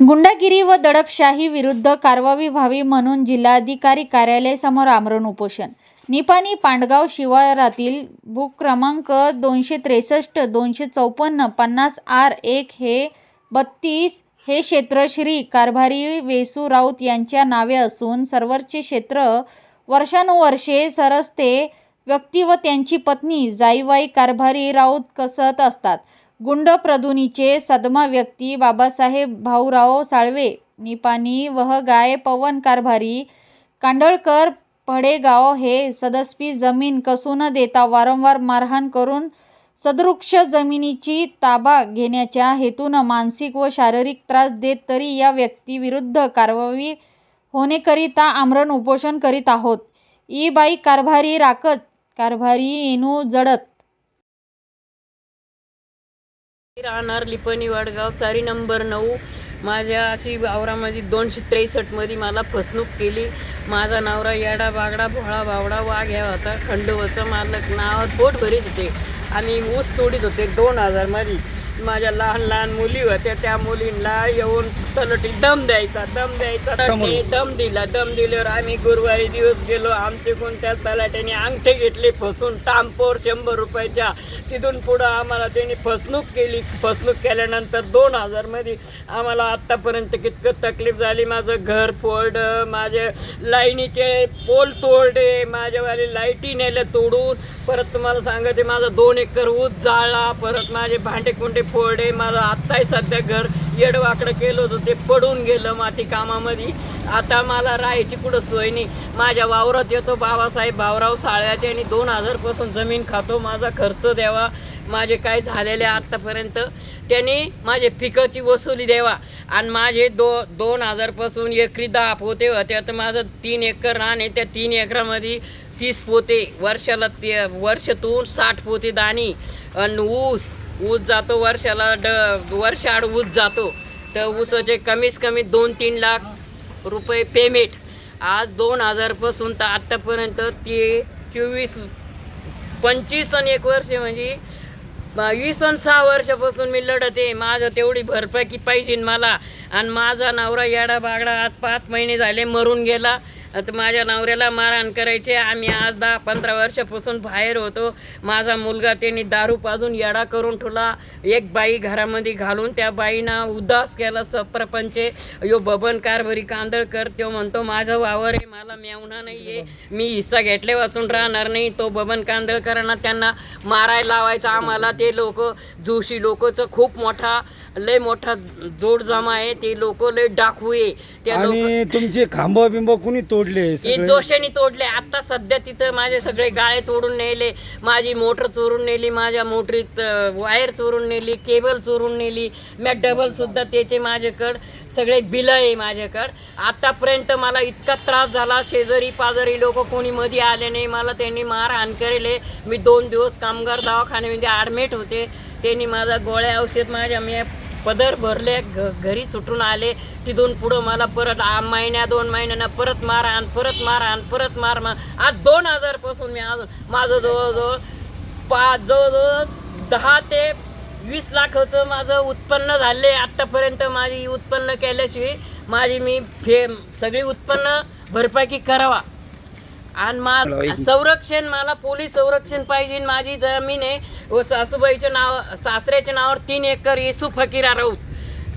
गुंडागिरी व दडपशाही विरुद्ध कारवाई व्हावी म्हणून जिल्हाधिकारी कार्यालयासमोर आमरण उपोषण. निपाणी पांडगाव शिवारातील बुक क्रमांक दोनशे त्रेसष्ट दोनशे चौपन्न पन्नास आर एक हे बत्तीस हे क्षेत्र श्री कारभारी वेसू राऊत यांच्या नावे असून सर्वरचे क्षेत्र वर्षानुवर्षे सरसते व्यक्ती व त्यांची पत्नी जाईवाई कारभारी राऊत कसत असतात. गुंड प्रधुनीचे सदमा व्यक्ती बाबासाहेब भाऊराव साळवे निपाणी वहगाय पवन कारभारी कांडळकर पडेगाव हे सदस्पी जमीन कसून न देता वारंवार मारहाण करून सदृक्ष जमिनीची ताबा घेण्याच्या हेतून मानसिक व शारीरिक त्रास देत तरी या व्यक्तीविरुद्ध कारवाई होणेकरिता आमरण उपोषण करीत आहोत. ई बाई कारभारी राकत कारभारी येणू जडत राहणार लिपणी वडगाव चारी नंबर नऊ. माझ्या अशी वावरामध्ये दोनशे त्रेसष्टमध्ये मला फसवणूक केली. माझा नवरा येडा बागडा भोळा बावडा वाघ ह्या होता खंडोबाचं मालक. नावात पोट भरीत होते आणि ऊस तोडीत होते दोन हजारमध्ये माझ्या लहान लहान मुली होत्या त्या मुलींना येऊन तलटी दम द्यायचा दम द्यायचा दम दिला दम दिल्यावर आम्ही गुरुवारी दिवस गेलो आमचे कोणत्या तलाट्याने अंगठे घेतले फसून टांपोर शंभर रुपयाच्या तिथून पुढं आम्हाला त्यांनी फसवणूक केली. फसवणूक केल्यानंतर दोन हजारमध्ये आम्हाला आत्तापर्यंत कितकं तकलीफ झाली माझं घर फोडलं माझे लाईनीचे पोल तोडले माझ्यावाले लाईटी नेल्या तोडून परत तुम्हाला सांगते माझं दोन एकर ऊस जाळला परत माझे भांडे कुंडे फोडले मला आत्ताही सध्या घर येडवाकडं केलं होतं ते पडून गेलं माती कामामध्ये. आता मला राहायची कुठं सोय नाही. माझ्या वावरात येतो बाबासाहेब भावराव साळव्याचे आणि दोन हजारपासून जमीन खातो. माझा खर्च द्यावा. माझे काय झालेले आत्तापर्यंत त्यांनी माझे पिकाची वसुली द्यावा. आणि माझे दो दोन हजारपासून एकरी दहा पोते होते आता माझं तीन एकर रान आहे. त्या तीन एकरामध्ये तीस पोते. वर्षाला ते वर्षातून साठ पोते दाणी. आणि ऊस ऊस जातो वर्षाला ड वर्षाआड ऊस जातो. तर ऊसाचे कमीत कमी दोन तीन लाख रुपये पेमेंट आज दोन हजारपासून तर आत्तापर्यंत ते चोवीस पंचवीस आणि एक वर्ष म्हणजे वीस आणि सहा वर्षापासून मी लढत आहे. माझं तेवढी भरपाई पाहिजे मला. आणि माझा नवरा येडा बागडा आज पाच महिने झाले मरून गेला. आता माझ्या नवऱ्याला मारहाण करायचे आम्ही आज दहा पंधरा वर्षापासून बाहेर होतो. माझा मुलगा त्यांनी दारू पाजून येडा करून ठेवला. एक बाई घरामध्ये घालून त्या बाईनं उदास केला. सप्रपंचे यो बबन कारभारी कांदळकर तो म्हणतो माझं वावर आहे मला मेवणा नाही आहे मी हिस्सा घेतले वाचून राहणार नाही. तो बबन कांदळकरांना त्यांना मारायला लावायचा. आम्हाला ते लोक जोशी लोकचं खूप मोठा लय मोठा जोड जमा आहे. ते लोक लय डाकू आहे. त्या लोक तुमचे खांब बिंब कुणी तोडले हे सगळे. जोशाने तोडले आता सध्या तिथं माझे सगळे गाळे तोडून नेले माझी मोटर चोरून नेली माझ्या मोटरीत अं, वायर चोरून नेली केबल चोरून नेली मॅ डबल सुद्धा त्याचे माझ्याकडं सगळे बिलं आहे माझ्याकडं. आतापर्यंत मला इतका त्रास झाला शेजारी पाजारी लोक कोणी मध्ये आले नाही मला त्यांनी मारहाण करेले मी दोन दिवस कामगार दवाखान्यामध्ये ॲडमिट होते. त्यांनी माझा गोळ्या औषध माझ्या मी पदर भरले घ घरी सुटून आले. तिथून पुढं मला परत महिन्या दोन महिन्यानं परत मार आण परत मार आण परत मार मार आज दोन हजारपासून मी आज माझं जवळजवळ पाच जवळजवळ दहा ते वीस लाखाचं माझं उत्पन्न झाले. आत्तापर्यंत माझी उत्पन्न केल्याशिवाय माझी मी फे सगळी उत्पन्न भरपाई करावा. आणि मा संरक्षण मला पोलीस संरक्षण पाहिजे माझी जमीन आहे. व सासूबाईच्या नाव सासऱ्याच्या नावावर तीन एकर येसू फकीरा राऊत.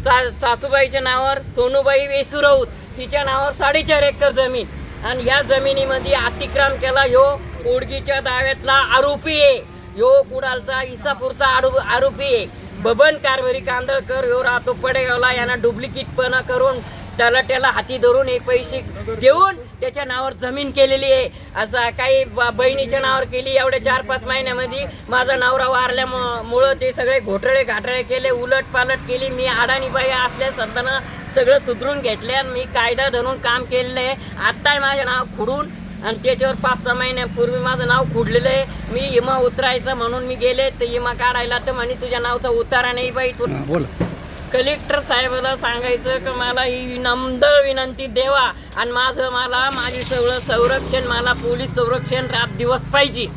सा सासूबाईच्या नावावर सोनूबाई वेसू राऊत. तिच्या नावावर साडेचार एकर जमीन. आणि या जमिनीमध्ये अतिक्रम केला. ह्यो उडगीच्या दाव्यातला आरोपी आहे. ह्यो कुडालचा इसापूरचा आरो आरोपी आहे. बबन कारभारी कांदळकर ह्यो राहतो पडेगावला. यांना डुप्लिकेटपणा करून त्याला त्याला हाती धरून एक पैसे देऊन त्याच्या नावावर जमीन केलेली आहे. असं काही बहिणीच्या नावावर केली एवढ्या चार पाच महिन्यामध्ये माझा नवरा वारल्यामुळं ते सगळे घोटाळे घाटाळे केले उलट पालट केली. मी अडाणी बाई असल्या संतानं सगळं सुधरून घेतले आणि मी कायदा धरून काम केलेलं आहे. आत्ता माझं नाव खुडून आणि त्याच्यावर पाच सहा महिन्यापूर्वी माझं नाव खुडलेलं आहे. मी इमा उतरायचं म्हणून मी गेले तर इमा काढायला तर म्हणे तुझ्या नावचा उतारा नाही बाई तू बोला. कलेक्टर साहेबाला सांगायचं की मला ही नम्र विनंती देवा. आणि माझं मला माझी सगळं संरक्षण मला पोलीस संरक्षण रात दिवस पाहिजे.